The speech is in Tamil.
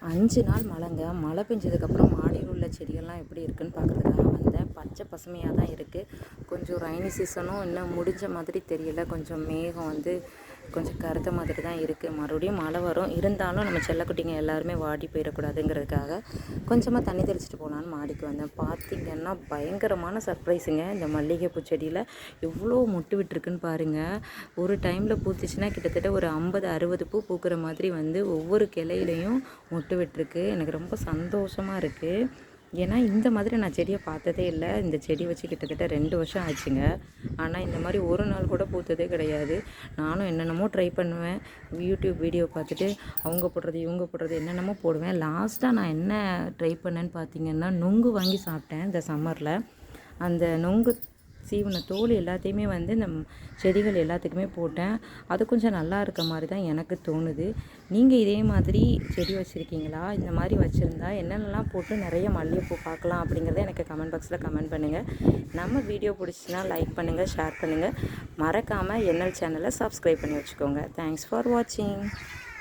அஞ்சு நாள் மழைங்க. மழை பெஞ்சதுக்கப்புறம் மாடியில் உள்ள செடிகள்லாம் எப்படி இருக்குன்னு பார்க்கறதுக்காக வந்தேன். பச்சை பசுமையாக தான் இருக்குது கொஞ்சம் ரைனி சீசனும் இன்னும் முடிஞ்ச மாதிரி தெரியல. கொஞ்சம் மேகம் வந்து கொஞ்சம் கருத்த மாதிரி தான் இருக்குது மறுபடியும் மழை வரும். இருந்தாலும் நம்ம செல்லக்குட்டிங்க எல்லாருமே வாடி போயிடக்கூடாதுங்கிறதுக்காக கொஞ்சமாக தண்ணி தெளிச்சிட்டு போகலான்னு மாடிக்கு வந்தேன். பார்த்திங்கன்னா பயங்கரமான சர்ப்ரைஸுங்க இந்த மல்லிகைப்பூ செடியில் எவ்வளோ மொட்டு விட்டுருக்குன்னு பாருங்கள் ஒரு டைமில் பூத்துச்சுன்னா கிட்டத்தட்ட ஒரு ஐம்பது அறுபது பூ பூக்கிற மாதிரி வந்து ஒவ்வொரு கிளையிலையும் மொட்டு விட்டுருக்கு. எனக்கு ரொம்ப சந்தோஷமாக இருக்குது ஏன்னா இந்த மாதிரி நான் செடியை பார்த்ததே இல்லை. இந்த செடி வச்சு கிட்டத்தட்ட ரெண்டு வருஷம் ஆச்சுங்க. ஆனால் இந்த மாதிரி ஒரு நாள் கூட பூத்ததே கிடையாது. நானும் என்னென்னமோ ட்ரை பண்ணுவேன். யூடியூப் வீடியோ பார்த்துட்டு அவங்க போடுறது இவங்க போடுறது என்னென்னமோ போடுவேன். லாஸ்ட்டாக நான் என்ன ட்ரை பண்ணேன்னு பார்த்தீங்கன்னா நொங்கு வாங்கி சாப்பிட்டேன் இந்த சம்மரில் அந்த நொங்கு சீவன தோல் எல்லாத்தையுமே வந்து இந்த செடிகள் எல்லாத்துக்குமே போட்டேன். அது கொஞ்சம் நல்லா இருக்க மாதிரி தான் எனக்கு தோணுது. நீங்கள் இதே மாதிரி செடி வச்சுருக்கீங்களா? இந்த மாதிரி வச்சுருந்தா என்னென்னலாம் போட்டு நிறைய மல்லிகைப்பூ பார்க்கலாம் அப்படிங்கிறத எனக்கு கமெண்ட் பாக்ஸில் கமெண்ட் பண்ணுங்கள் நம்ம வீடியோ பிடிச்சின்னா லைக் பண்ணுங்கள் ஷேர் பண்ணுங்கள் மறக்காமல் என்எல் சேனலை சப்ஸ்கிரைப் பண்ணி வச்சுக்கோங்க. தேங்க்ஸ் ஃபார் வாட்சிங்